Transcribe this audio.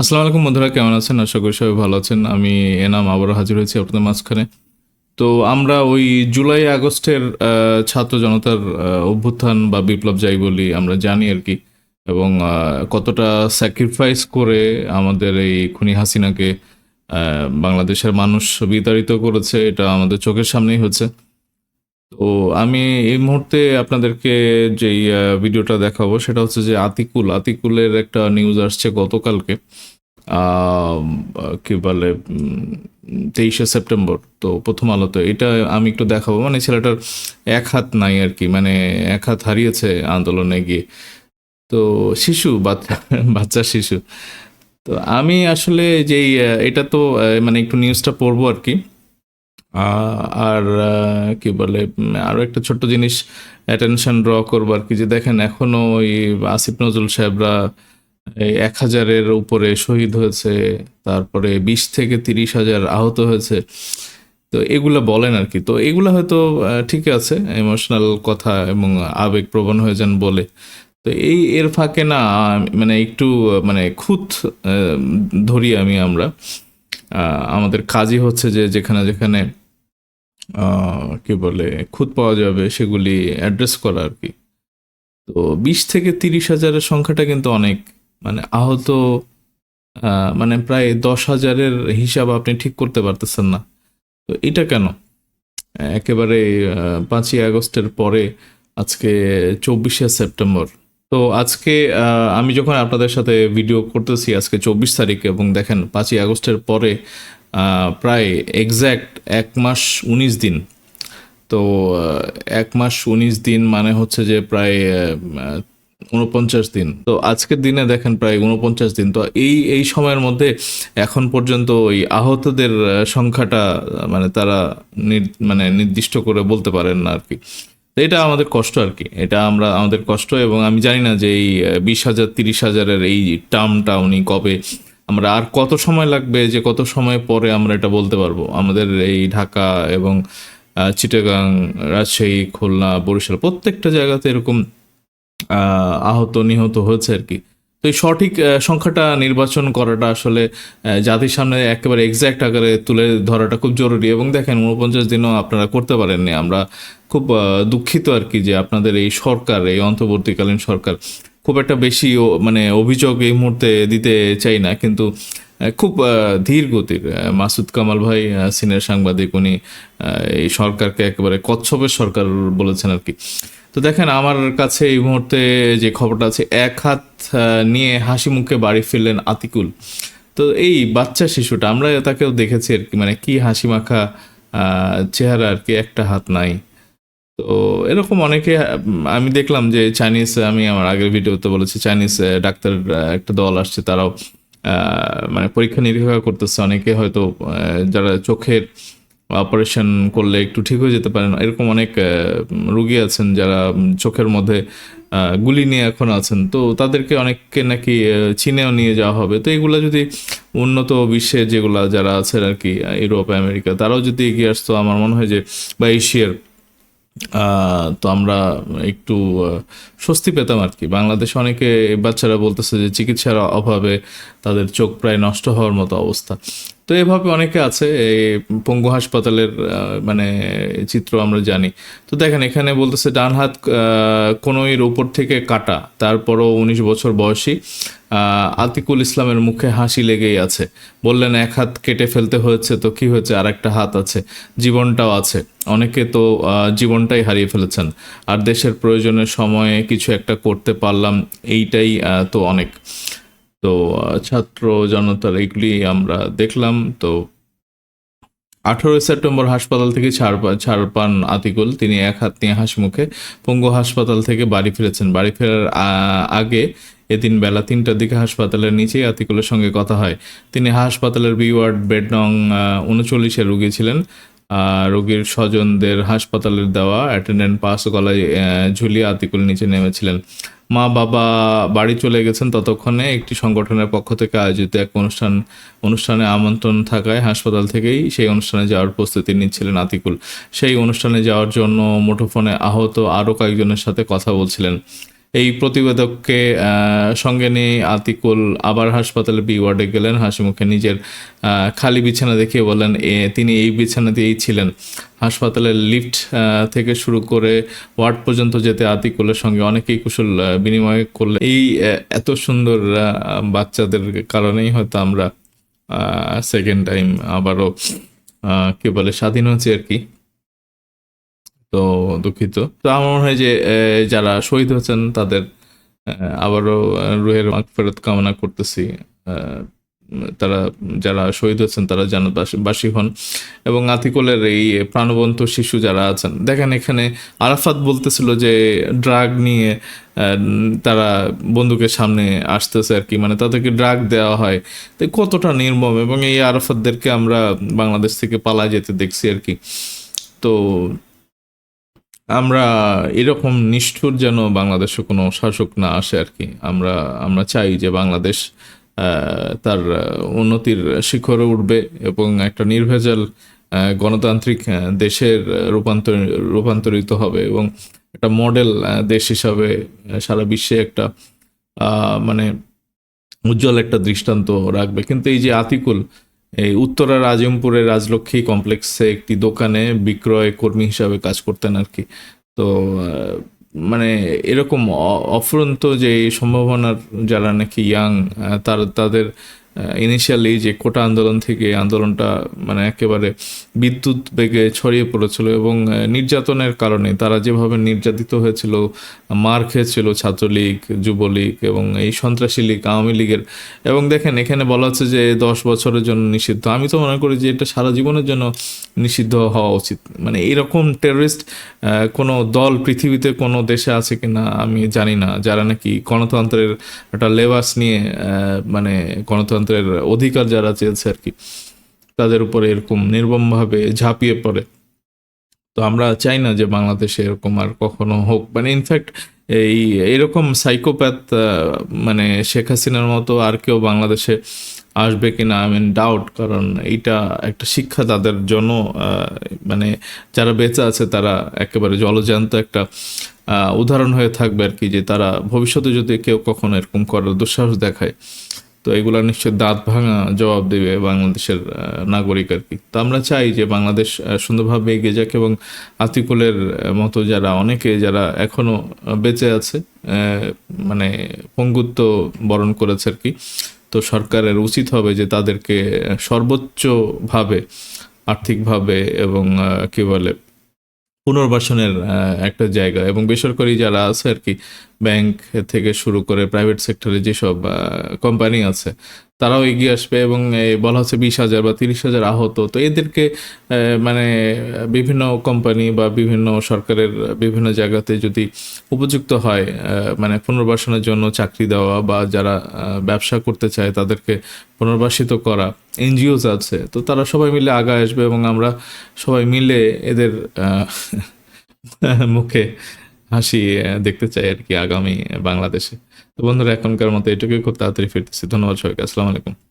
আসসালামু আলাইকুম বন্ধুরা, কেমন আছেন? আশা করি সবাই ভালো আছেন। আমি এনাম, আবারও হাজির হয়েছি আপনাদের মাঝখানে। তো আমরা ওই জুলাই, আগস্টের ছাত্র জনতার অভ্যুত্থান বা বিপ্লব যাই বলি, আমরা জানি আর কি। এবং কতটা স্যাক্রিফাইস করে আমাদের এই খুনি হাসিনাকে বাংলাদেশের মানুষ বিতাড়িত করেছে, এটা আমাদের চোখের সামনেই হচ্ছে। তো আমি এই মুহূর্তে আপনাদেরকে যেই ভিডিওটা দেখাবো সেটা হচ্ছে যে আতিকুল, আতিকুলের একটা নিউজ আসছে গতকালকে কি বলে তেইশে সেপ্টেম্বর। তো প্রথম আলোতে এটা আমি একটু দেখাবো। মানে ছেলেটার এক হাত নাই আর কি মানে এক হাত হারিয়েছে আন্দোলনে গিয়ে। তো শিশু, বাচ্চা বাচ্চা শিশু। তো আমি আসলে যেই এটা তো মানে একটু নিউজটা পড়ব আর কি। আর কি বলে আরও একটা ছোট্ট জিনিস অ্যাটেনশন ড্র করব আর কি, যে দেখেন এখনও ওই আসিফ নজরুল সাহেবরা এক হাজারের উপরে শহীদ হয়েছে, তারপরে বিশ থেকে তিরিশ হাজার আহত হয়েছে, তো এগুলো বলেন আর কি, তো এগুলো হয়তো ঠিক আছে ইমোশনাল কথা এবং আবেগপ্রবণ হয়ে যান বলে, তো এই এর ফাঁকে না মানে একটু মানে খুঁত ধরি আমি আমরা আমাদের কাজই হচ্ছে যে যেখানে যেখানে কি বলে খুঁত পাওয়া যাবে সেগুলি অ্যাড্রেস করা আর কি। তো বিশ থেকে তিরিশ হাজারের সংখ্যাটা কিন্তু অনেক। মানে আহত আহ, মানে প্রায় দশ হাজারের হিসাব আপনি ঠিক করতে পারতেছেন না। তো এটা কেন? একেবারে পাঁচই আগস্টের পরে আজকে চব্বিশে সেপ্টেম্বর। তো আজকে আমি যখন আপনাদের সাথে ভিডিও করতেছি আজকে চব্বিশ তারিখ এবং দেখেন পাঁচই আগস্টের পরে প্রায় এক্স্যাক্ট এক মাস উনিশ দিন। তো এক মাস উনিশ দিন মানে হচ্ছে যে প্রায় উনপঞ্চাশ দিন। তো আজকের দিনে দেখেন প্রায় উনপঞ্চাশ দিন। তো এই এই সময়ের মধ্যে এখন পর্যন্ত ওই আহতদের সংখ্যাটা মানে তারা মানে নির্দিষ্ট করে বলতে পারেন না আর কি এটা আমাদের কষ্ট আর কি এটা আমরা, আমাদের কষ্ট এবং আমি জানি না যে এই বিশ হাজার, তিরিশ হাজারের এই টার্মটা উনি কবে আমরা আর কত সময় লাগবে যে কত সময় পরে আমরা এটা বলতে পারব? আমাদের এই ঢাকা এবং চিটাগাং, রাজশাহী, খুলনা, বরিশাল প্রত্যেকটা জায়গাতে এরকম আহত, নিহত হয়েছে আর কি। তো এই সঠিক সংখ্যাটা নির্বাচন করাটা আসলে জাতির সামনে একেবারে এক্স্যাক্ট আকারে তুলে ধরাটা খুব জরুরি। এবং দেখেন উনপঞ্চাশ দিনও আপনারা করতে পারেননি। আমরা খুব দুঃখিত আর কি যে আপনাদের এই সরকার, এই অন্তর্বর্তীকালীন সরকার খুব একটা বেশি মানে অভিযোগ এই মুহূর্তে দিতে চাই না, কিন্তু খুব ধীর গতির মাসুদ কামাল ভাই সিনিয়র সাংবাদিক, উনি এই সরকারকে একেবারে কচ্ছপের সরকার বলেছেন আর কি। তো দেখেন, আমার কাছে এই মুহূর্তে যে খবরটা আছে, এক হাত নিয়ে হাসি মুখে বাড়ি ফিরলেন আতিকুল। তো এই বাচ্চা শিশুটা আমরা তাকেও দেখেছি আর কি মানে কি হাসি মাখা চেহারা আর কি, একটা হাত নাই। তো এরকম অনেকে, আমি দেখলাম যে চাইনিজ আমি আমার আগের ভিডিওতে বলেছি চাইনিজ ডাক্তার একটা দল আসছে, তারাও মানে পরীক্ষা নিরীক্ষা করতেছে। অনেকে হয়তো যারা চোখের অপারেশন করলে একটু ঠিক হয়ে যেতে পারেন এরকম অনেক রুগী আছেন যারা চোখের মধ্যে গুলি নিয়ে এখন আছেন। তো তাদেরকে অনেককে নাকি চীনেও নিয়ে যাওয়া হবে। তো এগুলো যদি উন্নত বিশ্বে যেগুলা যারা আছেন আর কি ইউরোপ, আমেরিকা, তারাও যদি এগিয়ে আসতো, আমার মনে হয় যে, বা এশিয়ার তো আমরা একটু স্বস্তি পেতাম আর কি। বাংলাদেশে অনেকে বাচ্চারা বলতেছে যে চিকিৎসার অভাবে তাদের চোখ প্রায় নষ্ট হওয়ার মতো অবস্থা। তো এভাবে অনেকে আছে এই পঙ্গু হাসপাতালের মানে চিত্র আমরা জানি। তো দেখেন এখানে বলতেছে ডান হাত আহ, কনুইয়ের উপর থেকে কাটা তারপরও উনিশ বছর বয়সী আতিকুল ইসলামের মুখে হাসি লেগেই আছে। বললেন এক হাত কেটে ফেলতে হয়েছে তো কি হয়েছে? আর একটা হাত আছে জীবনটাও আছে। অনেকে তো জীবনটাই হারিয়ে ফেলেছেন। আর দেশের প্রয়োজনের সময়ে কিছু একটা করতে পারলাম এইটাই তো অনেক। তো ছাত্র জনতার এগুলি আমরা দেখলাম। তো, আঠারোই সেপ্টেম্বর হাসপাতাল থেকে ছাড় ছাড় পান আতিকুল। তিনি এক হাত নিয়ে হাসি মুখে পঙ্গু হাসপাতাল থেকে বাড়ি ফিরেছেন। বাড়ি ফেরার আগে এদিন বেলা তিনটার দিকে হাসপাতালের নিচেই আতিকুলের সঙ্গে কথা হয়। তিনি হাসপাতালের বি ওয়ার্ড বেড নং উনচল্লিশে রুগী ছিলেন। রোগীর স্বজনদের হাসপাতালের দেওয়া অ্যাটেন্ডেন্ট পাস গলায় ঝুলিয়ে আতিকুল নিচে নেমেছিলেন। মা বাবা বাড়ি চলে গেছেন ততক্ষণে একটি সংগঠনের পক্ষ থেকে আয়োজিত এক অনুষ্ঠান, অনুষ্ঠানে আমন্ত্রণ থাকায় হাসপাতাল থেকেই সেই অনুষ্ঠানে যাওয়ার প্রস্তুতি নিচ্ছিলেন আতিকুল। সেই অনুষ্ঠানে যাওয়ার জন্য মুঠোফোনে আহত আরও কয়েকজনের সাথে কথা বলছিলেন। এই প্রতিবেদককে সঙ্গে নিয়ে আতিকুল আবার হাসপাতালে বি ওয়ার্ডে গেলেন। হাসি মুখে নিজের খালি বিছানা দেখিয়ে বলেন এ, তিনি এই বিছানাতেই ছিলেন। হাসপাতালের লিফট থেকে শুরু করে ওয়ার্ড পর্যন্ত যেতে আতিকুলের সঙ্গে অনেকেই কুশল বিনিময় করলে এই এত সুন্দর বাচ্চাদের কারণেই হয়তো আমরা সেকেন্ড টাইম আবারও কি বলে স্বাধীন হয়েছি আর কি। তো দুঃখিত। তো আমার মনে হয় যে যারা শহীদ হয়েছেন, তাদের আবারও রুহের ফেরত কামনা করতেছি। তারা, যারা শহীদ হয়েছেন, তারা জান্নাতবাসী বাসী হন। এবং আতিকলের এই প্রাণবন্ত শিশু যারা আছেন, দেখেন এখানে আরাফাত বলতেছিল যে, ড্রাগ নিয়ে তারা বন্দুকের সামনে আসতেছে আর কি। মানে তাদেরকে ড্রাগ দেওয়া হয়। তো কতটা নির্মম এবং এই আরাফাতদেরকে আমরা বাংলাদেশ থেকে পালা যেতে দেখছি আর কি। তো আমরা এরকম নিষ্ঠুর যেন বাংলাদেশে কোনো শাসক না আসে আর কি। আমরা আমরা চাই যে বাংলাদেশ তার উন্নতির শিখরে উঠবে এবং একটা নির্ভেজাল গণতান্ত্রিক দেশের রূপান্তর, রূপান্তরিত হবে এবং একটা মডেল দেশ হিসাবে সারা বিশ্বে একটা মানে উজ্জ্বল একটা দৃষ্টান্ত রাখবে। কিন্তু এই যে আতিকুল এই উত্তরার আজিমপুরের রাজলক্ষ্মী কমপ্লেক্সে একটি দোকানে বিক্রয় কর্মী হিসাবে কাজ করতেন আর কি। তো মানে এরকম অফুরন্ত যে সম্ভাবনার যারা নাকি ইয়াং তার, তাদের ইনিশিয়ালি যে কোটা আন্দোলন থেকে আন্দোলনটা মানে একেবারে বিদ্যুৎ বেগে ছড়িয়ে পড়েছিল এবং নির্যাতনের কারণে তারা যেভাবে নির্যাতিত হয়েছিল, মার খেয়েছিল ছাত্রলীগ, যুবলীগ এবং এই সন্ত্রাসী লীগ, আওয়ামী লীগের। এবং দেখেন, এখানে বলা হচ্ছে যে দশ বছরের জন্য নিষিদ্ধ। আমি তো মনে করি যে এটা সারা জীবনের জন্য নিষিদ্ধ হওয়া উচিত। মানে এরকম টেররিস্ট কোনো দল পৃথিবীতে কোনো দেশে আছে কিনা আমি জানি না। যারা নাকি গণতন্ত্রের একটা লেবাস নিয়ে মানে মানে গণতন্ত্রের অধিকার যারা চেয়েছে আর কি, তাদের উপরে এরকম নির্মমভাবে ঝাঁপিয়ে পড়ে। তো আমরা চাই না যে বাংলাদেশে এরকম আর কখনো হোক। মানে ইনফ্যাক্ট এই এরকম সাইকোপ্যাথ মানে শেখ হাসিনার মতো আর কেউ বাংলাদেশে আসবে কিনা আই মিন ডাউট কারণ এইটা একটা শিক্ষা তাদের জন্য মানে যারা বেঁচে আছে তারা একেবারে জলজান্ত একটা উদাহরণ হয়ে থাকবে আর কি, যে তারা ভবিষ্যতে যদি কেউ কখনো এরকম করার দুঃসাহস দেখায় তো এগুলো নিশ্চয় দাঁত ভাঙা জবাব দেবে বাংলাদেশের নাগরিক আর কি। তো আমরা চাই যে বাংলাদেশ সুন্দরভাবে এগিয়ে যাক এবং আতিকুলের মতো যারা, অনেকে যারা এখনও বেঁচে আছে মানে পঙ্গুত্ব বরণ করেছে আর কি, তো সরকারের উচিত হবে যে তাদেরকে সর্বোচ্চভাবে আর্থিকভাবে এবং কি বলে পুনর্বাসনের একটা জায়গা। এবং বেসরকারি যারা আছে আর কি, ব্যাংক থেকে শুরু করে প্রাইভেট সেক্টরে যেসব কোম্পানি আছে, তারাও এগিয়ে আসবে এবং বলা হচ্ছে বিশ হাজার বা তিরিশ হাজার আহত। তো এদেরকে মানে বিভিন্ন কোম্পানি বা বিভিন্ন সরকারের বিভিন্ন জায়গাতে যদি উপযুক্ত হয় মানে পুনর্বাসনের জন্য চাকরি দেওয়া বা যারা ব্যবসা করতে চায় তাদেরকে পুনর্বাসিত করা এনজিওস আছে, তো তারা সবাই মিলে আগায় আসবে এবং আমরা সবাই মিলে এদের মুখে হাসি দেখতে চাই আর কি আগামী বাংলাদেশে। তো বন্ধুরা, এখনকার মতো এটুকুই। খুব তাড়াতাড়ি ফিরতেছি। ধন্যবাদ সবাইকে। আসসালামু আলাইকুম।